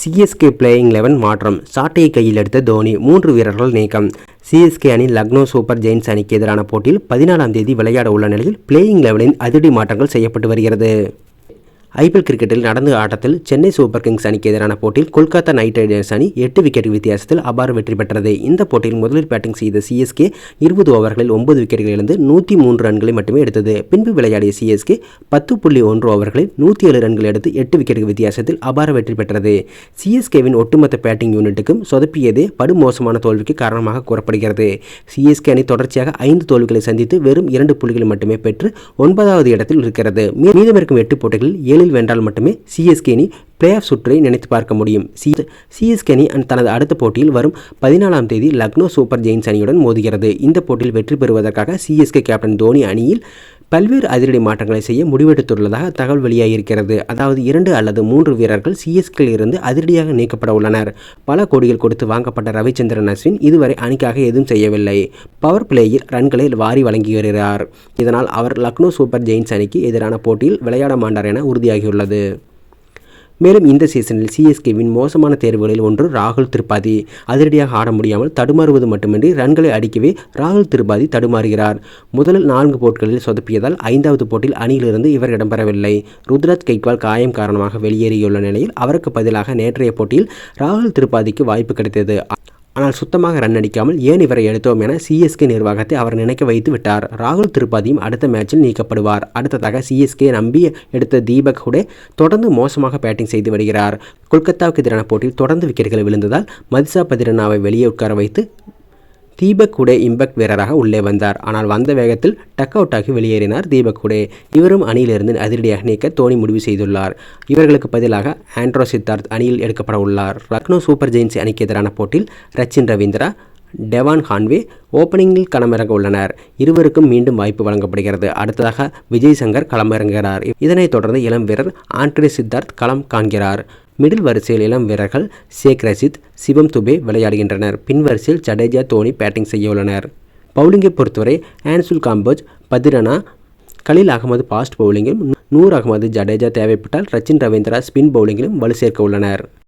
CSK playing eleven மாற்றம். சாட்டையை கையில் எடுத்த தோனி மூன்று வீரர்கள் நீக்கம். சிஎஸ்கே அணி லக்னோ சூப்பர் ஜெயின்ஸ் அணிக்கு எதிரான போட்டியில் பதினாலாம் தேதி விளையாட உள்ள நிலையில் பிளேயிங் லெவலின் அதிரடி மாற்றங்கள் செய்யப்பட்டு வருகிறது. ஐபிஎல் கிரிக்கெட்டில் நடந்த ஆட்டத்தில் சென்னை சூப்பர் கிங்ஸ் அணிக்கு எதிரான போட்டியில் கொல்கத்தா நைட் ரைடர்ஸ் அணி எட்டு விக்கெட் வித்தியாசத்தில் அபார வெற்றி பெற்றது. இந்த போட்டியில் முதலில் பேட்டிங் செய்த சிஎஸ்கே இருபது ஓவர்களில் ஒன்பது விக்கெட்டுகள் இழந்து நூற்றி மூன்று ரன்களை மட்டுமே எடுத்தது. பின்பு விளையாடிய சிஎஸ்கே பத்து புள்ளி ஒன்று ஓவர்களில் நூற்றி ஏழு ரன்கள் எடுத்து எட்டு விக்கெட்டுகள் வித்தியாசத்தில் அபார வெற்றி பெற்றது. சிஎஸ்கேவின் ஒட்டுமொத்த பேட்டிங் யூனிட்டுக்கும் சொதப்பியதே படுமோசமான தோல்விக்கு காரணமாக கூறப்படுகிறது. சிஎஸ்கே அணி தொடர்ச்சியாக ஐந்து தோல்விகளை சந்தித்து வெறும் இரண்டு புள்ளிகளை மட்டுமே பெற்று ஒன்பதாவது இடத்தில் இருக்கிறது. மீதமிருக்கும் எட்டு போட்டிகளில் ஏழில் வென்றால் மட்டுமே சிஎஸ்கே அணி பிளே ஆஃப் சுற்றை நினைத்து பார்க்க முடியும். சி சிஎஸ்கே அணி அன் தனது அடுத்த போட்டியில் வரும் பதினாலாம் தேதி லக்னோ சூப்பர் ஜெயின்ஸ் அணியுடன் மோதுகிறது. இந்த போட்டியில் வெற்றி பெறுவதற்காக சிஎஸ்கே கேப்டன் தோனி அணியில் பல்வேறு அதிரடி மாற்றங்களை செய்ய முடிவெடுத்துள்ளதாக தகவல் வெளியாகியிருக்கிறது. அதாவது இரண்டு அல்லது மூன்று வீரர்கள் சிஎஸ்கில் இருந்து அதிரடியாக நீக்கப்பட உள்ளனர். பல கோடிகள் கொடுத்து வாங்கப்பட்ட ரவிச்சந்திரன் அஸ்வின் இதுவரை அணிக்காக எதுவும் செய்யவில்லை. பவர் பிளேயில் ரன்களை வாரி வழங்கி வருகிறார். இதனால் அவர் லக்னோ சூப்பர் ஜெயின்ஸ் அணிக்கு எதிரான போட்டியில் விளையாட மாட்டார் என உறுதியாகியுள்ளது. மேலும் இந்த சீசனில் சிஎஸ்கேவின் மோசமான தேர்வுகளில் ஒன்று ராகுல் திரிபாதி. அதிரடியாக ஆட முடியாமல் தடுமாறுவது மட்டுமின்றி ரன்களை அடிக்கவே ராகுல் திரிபாதி தடுமாறுகிறார். முதலில் நான்கு போட்டிகளில் சொதப்பியதால் ஐந்தாவது போட்டியில் அணியிலிருந்து இவர் இடம்பெறவில்லை. ருத்ராஜ் கைக்வால் காயம் காரணமாக வெளியேறியுள்ள நிலையில் அவருக்கு பதிலாக நேற்றைய போட்டியில் ராகுல் திரிபாதிக்கு வாய்ப்பு கிடைத்தது. ஆனால் சுத்தமாக ரன் அடிக்காமல் ஏன் இவரை எடுத்தோம் என சிஎஸ்கே நிர்வாகத்தை அவர் நினைக்க வைத்து விட்டார். ராகுல் திருப்பாதியும் அடுத்த மேட்சில் நீக்கப்படுவார். அடுத்ததாக சிஎஸ்கே நம்பி எடுத்த தீபக் ஹுடே தொடர்ந்து மோசமாக பேட்டிங் செய்து வருகிறார். கொல்கத்தாவுக்கு எதிரான போட்டியில் தொடர்ந்து விக்கெட்டுகள் விழுந்ததால் மதிசா பதிரனாவை வெளியே உட்கார வைத்து தீபக் குடே இம்பேக்ட் வீரராக உள்ளே வந்தார். ஆனால் வந்த வேகத்தில் டக் அவுட் ஆகி வெளியேறினார் தீபக் குடே இவரும் அணியிலிருந்து அதிரடியாக நீக்க தோனி முடிவு செய்துள்ளார். இவர்களுக்கு பதிலாக ஆண்ட்ரோ சித்தார்த் அணியில் எடுக்கப்பட உள்ளார். லக்னோ சூப்பர் ஜெயின்ஸ் அணிக்கு எதிரான போட்டியில் ரச்சின் ரவீந்திரா டெவான் ஹான்வே ஓப்பனிங்கில் களமிறங்க உள்ளனர். இருவருக்கும் மீண்டும் வாய்ப்பு வழங்கப்படுகிறது. அடுத்ததாக விஜய் சங்கர் களமிறங்குகிறார். இதனைத் தொடர்ந்து இளம் வீரர் ஆண்ட்ரி சித்தார்த் களம் காண்கிறார். மிடில் வரிசையில் இளம் வீரர்கள் ஷேக் ரஷித் சிவம் துபே விளையாடுகின்றனர். பின்வரிசையில் ஜடேஜா தோனி பேட்டிங் செய்ய உள்ளனர். பவுலிங்கை பொறுத்தவரை ஆன்சுல் காம்போஜ் பதிரனா கலீல் அகமது ஃபாஸ்ட் பவுலிங்கிலும் நூர் அகமது ஜடேஜா தேவைப்பட்டால் ரச்சின் ரவீந்திரா ஸ்பின் பவுலிங்கிலும் வலு சேர்க்க உள்ளனர்.